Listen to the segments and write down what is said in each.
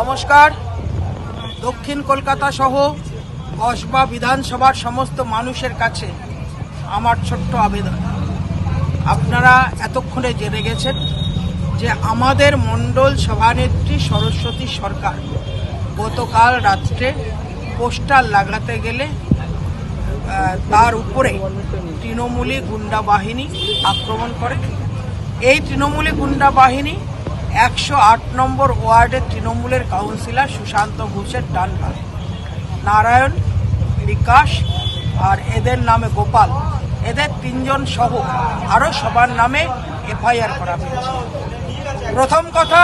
নমস্কার। দক্ষিণ কলকাতা সহ কসবা বিধানসভার সমস্ত মানুষের কাছে আমার ছোট্ট আবেদন। আপনারা এতক্ষণে জেনে গেছেন যে আমাদের মণ্ডল সভানেত্রী সরস্বতী সরকার গতকাল রাত্রে পোস্টার লাগাতে গেলে তার উপরে তৃণমূলী গুন্ডা বাহিনী আক্রমণ করে। এই তৃণমূলী গুন্ডা বাহিনী একশো আট নম্বর ওয়ার্ডের তৃণমূলের কাউন্সিলর সুশান্ত ঘোষের ডান হাত নারায়ণ, বিকাশ আর এদের নামে গোপাল। এদের তিনজন সহ আরও সবার নামে এফআইআর করা হয়েছে। প্রথম কথা,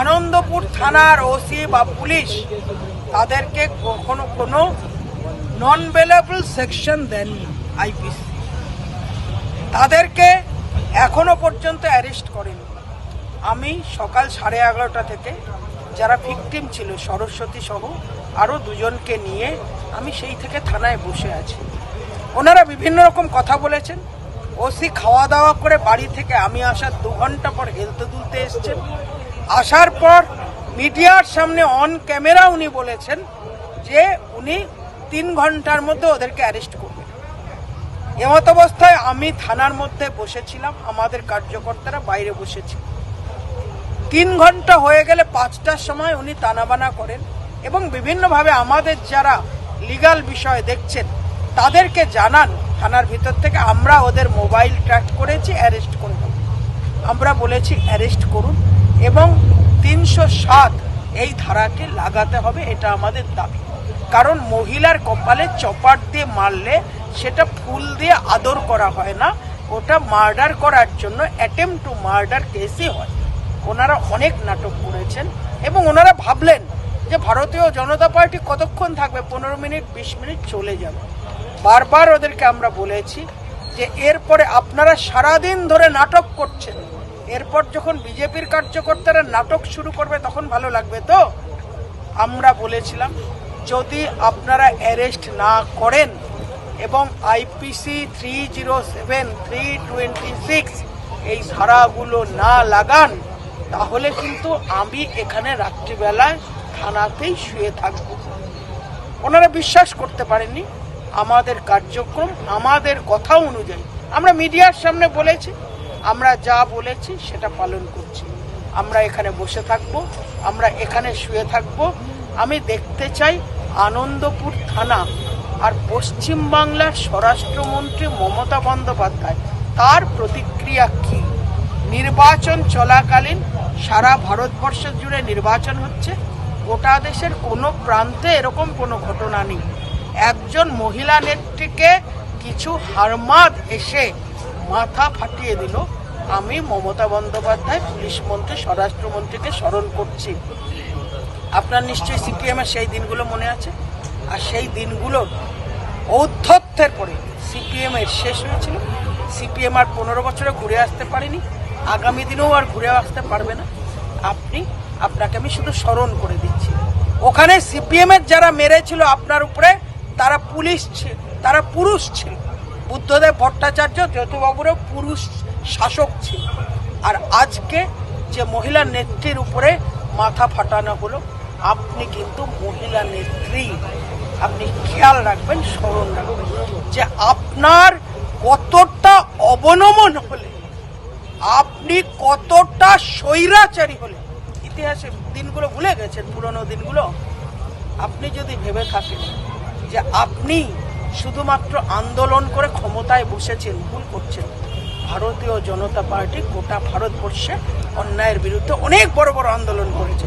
আনন্দপুর থানার ওসি বা পুলিশ তাদেরকে কখনো কোনো নন বেলেবল সেকশন দেননি, আইপিসি। তাদেরকে এখনও পর্যন্ত অ্যারেস্ট করেনি। আমি সকাল সাড়ে এগারোটা থেকে যারা ভিকটিম ছিল, সরস্বতী সহ আরও দুজনকে নিয়ে আমি সেই থেকে থানায় বসে আছি। ওনারা বিভিন্ন রকম কথা বলেছেন। ওসি খাওয়া দাওয়া করে বাড়ি থেকে আমি আসার দু ঘণ্টা পর হেলতে তুলতে এসছেন। আসার পর মিডিয়ার সামনে অন ক্যামেরা উনি বলেছেন যে উনি তিন ঘণ্টার মধ্যে ওদেরকে অ্যারেস্ট করবেন। এমত অবস্থায় আমি থানার মধ্যে বসেছিলাম। আমাদের কার্যকর্তারা বাইরে বসেছিল তিন ঘণ্টা হয়ে গেলে পাঁচটার সময় উনি টানাবানা করেন এবং বিভিন্নভাবে আমাদের যারা লিগাল বিষয় দেখছেন, তাদেরকে জানান থানার ভিতর থেকে, আমরা ওদের মোবাইল ট্র্যাক করেছি অ্যারেস্ট করে আমরা বলেছি অ্যারেস্ট করুন। এবং তিনশো সাত এই ধারাটি লাগাতে হবে, এটা আমাদের দাবি। কারণ মহিলার কপালে চপার দিয়ে মারলে সেটা ফুল দিয়ে আদর করা হয় না। ওটা মার্ডার করার জন্য অ্যাটেম্প টু মার্ডার কেসই হয়। ওনারা অনেক নাটক করেছেন এবং ওনারা ভাবলেন যে ভারতীয় জনতা পার্টি কতক্ষণ থাকবে? পনেরো মিনিট, বিশ মিনিট চলে যাবে। বারবার ওদেরকে আমরা বলেছি যে এরপরে আপনারা সারাদিন ধরে নাটক করছেন। এরপর যখন বিজেপির কার্যকর্তারা নাটক শুরু করবে, তখন ভালো লাগবে তো? আমরা বলেছিলাম, যদি আপনারা অ্যারেস্ট না করেন এবং IPC three zero seven, three twenty six এই ধারাগুলো না লাগান তাহলে কিন্তু আমি এখানে রাত্রিবেলায় থানাতেই শুয়ে থাকব। ওনারা বিশ্বাস করতে পারেননি। আমাদের কার্যক্রম, আমাদের কথা অনুযায়ী। আমরা মিডিয়ার সামনে বলেছি, আমরা যা বলেছি সেটা পালন করছি। আমরা এখানে বসে থাকব, আমরা এখানে শুয়ে থাকব। আমি দেখতে চাই আনন্দপুর থানা আর পশ্চিমবাংলার স্বরাষ্ট্রমন্ত্রী মমতা বন্দ্যোপাধ্যায়, তার প্রতিক্রিয়া কী? নির্বাচন চলাকালীন সারা ভারতবর্ষ জুড়ে নির্বাচন হচ্ছে। গোটা দেশের কোনো প্রান্তে এরকম কোনো ঘটনা নেই। একজন মহিলা নেত্রীকে কিছু হারমাদ এসে মাথা ফাটিয়ে দিল। আমি মমতা বন্দ্যোপাধ্যায়, পুলিশ মন্ত্রী, স্বরাষ্ট্রমন্ত্রীকে স্মরণ করছি। আপনার নিশ্চয়ই সিপিএম এর সেই দিনগুলো মনে আছে? আর সেই দিনগুলোর ঔদ্ধত্যের পরে সিপিএম এর শেষ হয়েছিল। সিপিএম আর পনেরো বছরে ঘুরে আসতে পারেনি। আগামী দিনেও আর ঘুরে আসতে পারবে না। আপনি, আপনাকে আমি শুধু স্মরণ করে দিচ্ছি। ওখানে সিপিএম এর যারা মেরেছিল আপনার উপরে, তারা পুলিশ ছিল তারা পুরুষ ছিল। বুদ্ধদেব ভট্টাচার্য, জ্যোতিবাবুরও পুরুষ শাসক ছিল। আর আজকে যে মহিলা নেত্রীর উপরে মাথা ফাটানো হলো, আপনি কিন্তু মহিলা নেত্রী। আপনি খেয়াল রাখবেন, স্মরণ রাখবেন যে আপনার কতটা অবনমন হলে আপনি কতটা স্বৈরাচারী হলেন? ইতিহাসে দিনগুলো ভুলে গেছেন, পুরনো দিনগুলো। আপনি যদি ভেবে থাকেন যে আপনি শুধুমাত্র আন্দোলন করে ক্ষমতায় বসেছেন, ভুল করছেন, ভারতীয় জনতা পার্টি গোটা ভারতবর্ষে অন্যায়ের বিরুদ্ধে অনেক বড় বড় আন্দোলন করেছে।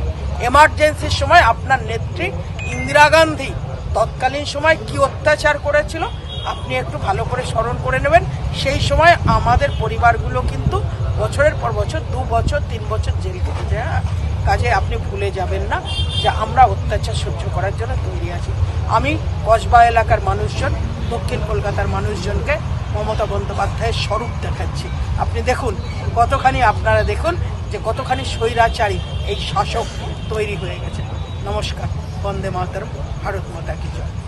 এমার্জেন্সির সময় আপনার নেত্রী ইন্দিরা গান্ধী তৎকালীন সময় কি অত্যাচার করেছিল? আপনি একটু ভালো করে স্মরণ করে নেবেন। সেই সময় আমাদের পরিবারগুলো কিন্তু বছরের পর বছর, দু বছর, তিন বছর জেল কেটেছে হ্যাঁ? কাজে আপনি ভুলে যাবেন না যে আমরা অত্যাচার সহ্য করার জন্য তৈরি আছি। আমি কসবা এলাকার মানুষজন, দক্ষিণ কলকাতার মানুষজনকে মমতা বন্দ্যোপাধ্যায়ের স্বরূপ দেখাচ্ছি। আপনি দেখুন, কতখানি আপনারা দেখুন যে কতখানি স্বৈরাচারী এই শাসক তৈরি হয়ে গেছে। নমস্কার, বন্দে মাতরম, ভারত মাতা কি জয়।